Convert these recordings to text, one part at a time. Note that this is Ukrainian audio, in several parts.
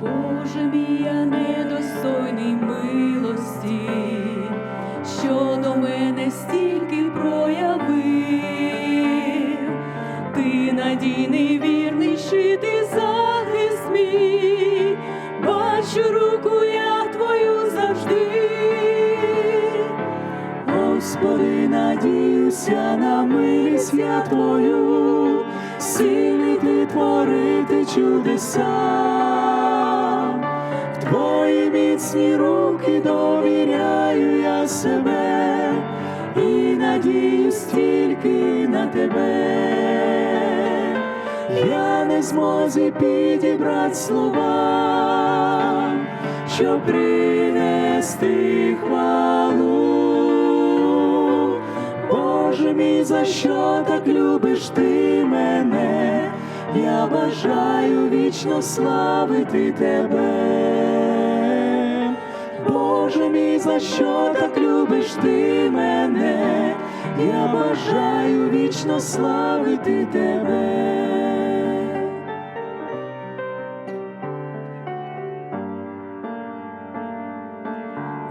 Боже мій, я недостойний милості, що до мене стільки проявив, ти надійний вірний щит захист мій, бачу руку я твою завжди. Господи, надіюся на милість я твою, сильний ти творити чудеса, твої міцні руки довіряю я себе і надіюсь тільки на тебе. Я не змозі підібрати слова, щоб принести хвалу. Боже мій, за що так любиш ти мене? Я бажаю вічно славити тебе. Боже мій, за що так любиш ти мене? Я бажаю вічно славити тебе.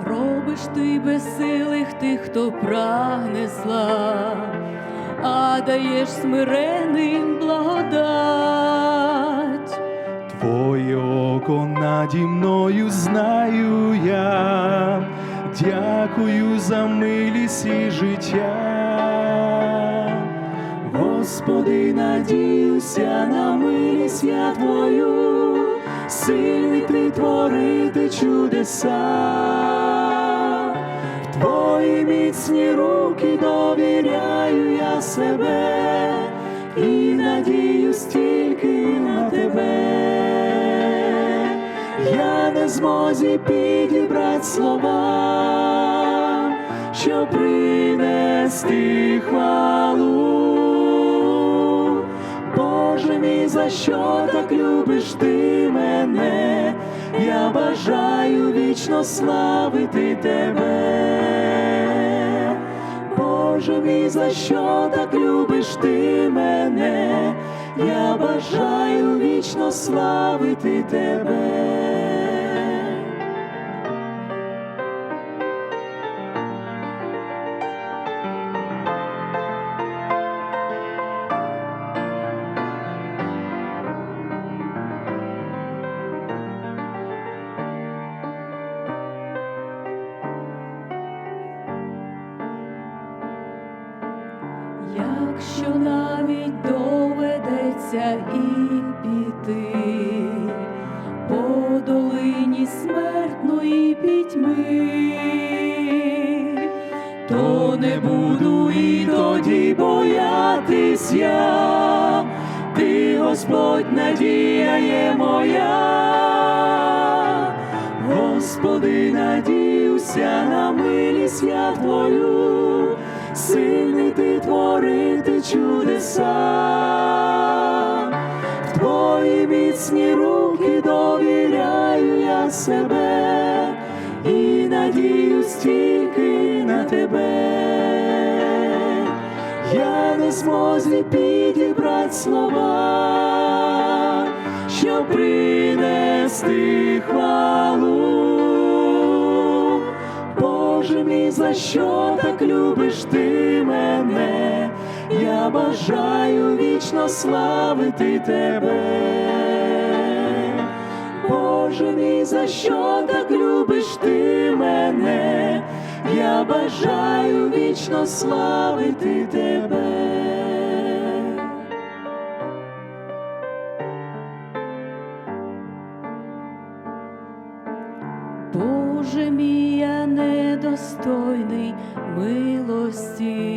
Робиш ти безсилих тих, хто прагне зла, а даєш смиренним благодать. Твоє око наді мною знаю я, дякую за милість і життя. Господи, надіюся на милість я твою, сильний ти творити чудеса, твої міцні руки довіряю я себе. І надіюсь змозі підібрати слова, щоб принести хвалу. Боже мій, за що так любиш ти мене? Я бажаю вічно славити тебе. Боже мій, за що так любиш ти мене? Я бажаю вічно славити тебе. Якщо навіть доведеться і піти по долині смертної пітьми, то не буду і тоді боятись я, ти Господь надія є моя. Господи, надіюся на милість я твою, сильний ти творити чудеса, в твої міцні руки довіряю я себе і надіюсь тільки на тебе. Я не змозі підібрати слова, щоб принести хвалу. Боже мій, за що так любиш ти мене? Я бажаю вічно славити тебе. Боже мій, за що так любиш ти мене? Я бажаю вічно славити тебе. Боже мій, я недостойний милості,